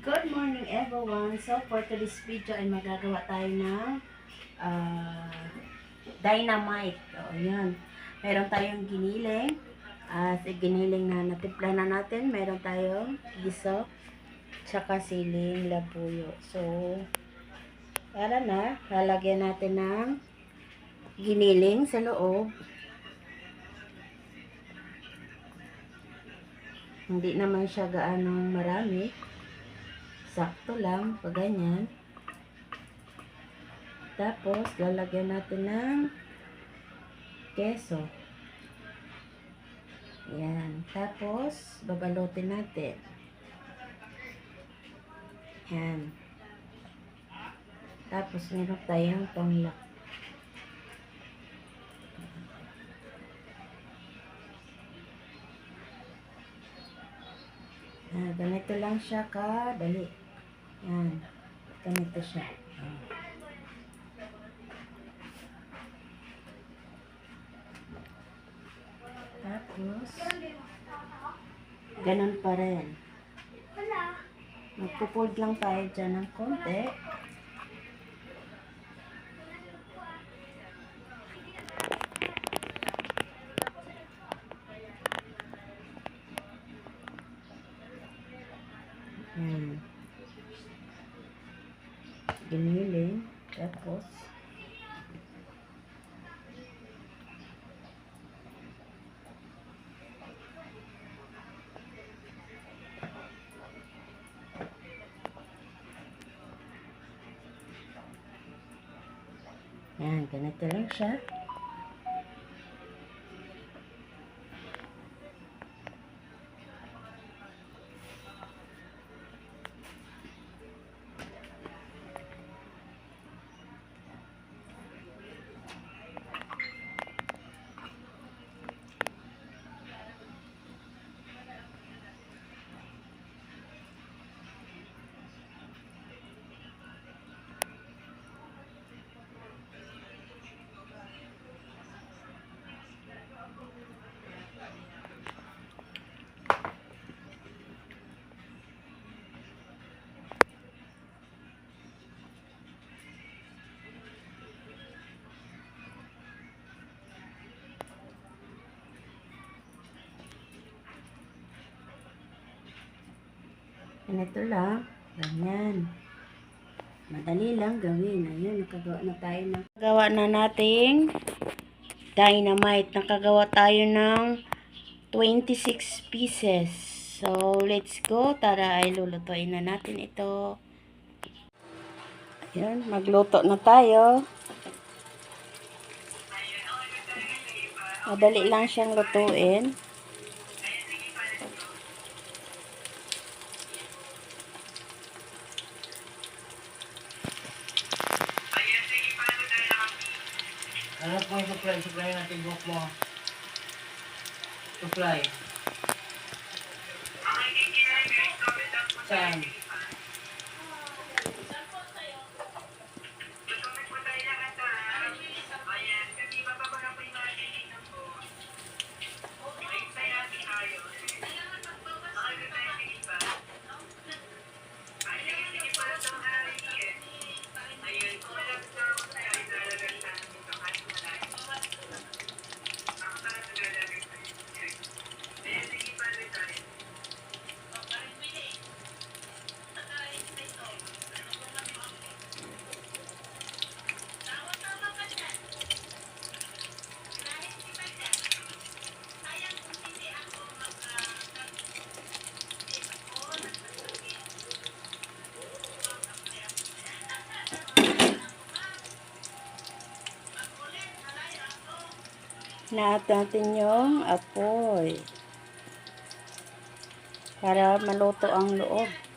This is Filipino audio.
Good morning everyone. So for today's video ay magagawa tayo ng ah, dynamite. O yan. Meron tayong giniling. At giniling na natimpla na natin. Meron tayong giso. Tsaka siling labuyo. So para na, lalagyan natin ng giniling sa loob. Hindi naman siya gaanong marami. Sakto lang, pag ganyan. Tapos, lalagyan natin ng keso. Yan. Tapos, babalutin natin. Yan. Tapos, meron tayong panglak. Ah, ganito lang siya kadali. Yan. Ganito siya. Tapos, ganun pa rin. Magpupold lang tayo dyan ng konti. Yan. Giniling. Tapos, yan, ganito lang siya. Ganito lang. Ganyan. Madali lang gawin. Ayun, nakagawa na tayo ng... Nakagawa na nating dynamite. Nakagawa tayo ng 26 pieces. So, let's go. Tara, ay lulutuin na natin ito. Ayun, magluto na tayo. Madali lang siyang lutuin. Supply? Supply natin book mo. Supply. Saan? Naat natin yung apoy. Para maluto ang loob.